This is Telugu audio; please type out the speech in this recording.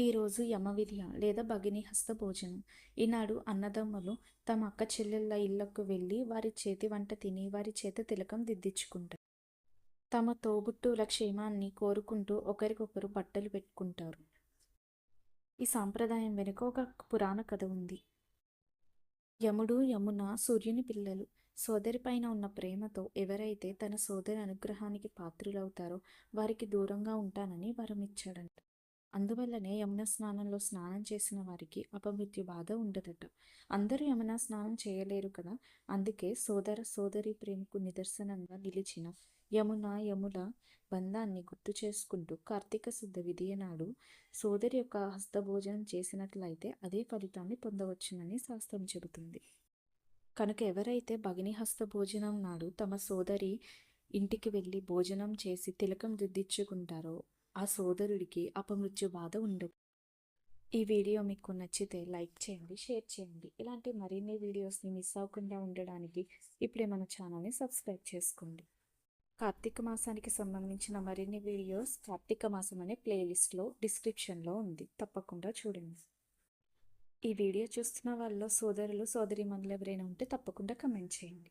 ఈరోజు యమవిద్య లేదా భగిని హస్త భోజనం. ఈనాడు అన్నదమ్ములు తమ అక్క చెల్లెళ్ళ ఇళ్ళకు వెళ్ళి వారి చేతి వంట తిని వారి చేత తిలకం దిద్దించుకుంటారు తమ తోబుట్టుల క్షేమాన్ని కోరుకుంటూ ఒకరికొకరు బట్టలు పెట్టుకుంటారు. ఈ సాంప్రదాయం వెనుక ఒక పురాణ కథ ఉంది. యముడు యమున సూర్యుని పిల్లలు. సోదరి పైన ఉన్న ప్రేమతో ఎవరైతే తన సోదరి అనుగ్రహానికి పాత్రులవుతారో వారికి దూరంగా ఉంటానని వరమిచ్చాడంట. అందువల్లనే యమున స్నానంలో స్నానం చేసిన వారికి అపమృత్యు బాధ ఉండదట. అందరూ యమున స్నానం చేయలేరు కదా? అందుకే సోదర సోదరి ప్రేమకు నిదర్శనంగా నిలిచిన యమున యముల బంధాన్ని గుర్తు చేసుకుంటూ కార్తీక శుద్ధ విధియ నాడు సోదరి యొక్క హస్తభోజనం చేసినట్లయితే అదే ఫలితాన్ని పొందవచ్చునని శాస్త్రం చెబుతుంది. కనుక ఎవరైతే భగిని హస్త భోజనం నాడు తమ సోదరి ఇంటికి వెళ్ళి భోజనం చేసి తిలకం దిద్దించుకుంటారో ఆ సోదరుడికి అపమృత్యు బాధ ఉండదు. ఈ వీడియో మీకు నచ్చితే లైక్ చేయండి షేర్ చేయండి. ఇలాంటి మరిన్ని వీడియోస్ని మిస్ అవ్వకుండా ఉండడానికి ఇప్పుడే మన ఛానల్ని సబ్స్క్రైబ్ చేసుకోండి. కార్తీక మాసానికి సంబంధించిన మరిన్ని వీడియోస్ కార్తీక మాసం అనే ప్లేలిస్ట్లో డిస్క్రిప్షన్లో ఉంది. తప్పకుండా చూడండి. ఈ వీడియో చూస్తున్న వాళ్ళలో సోదరులు సోదరి ఎవరైనా ఉంటే తప్పకుండా కమెంట్ చేయండి.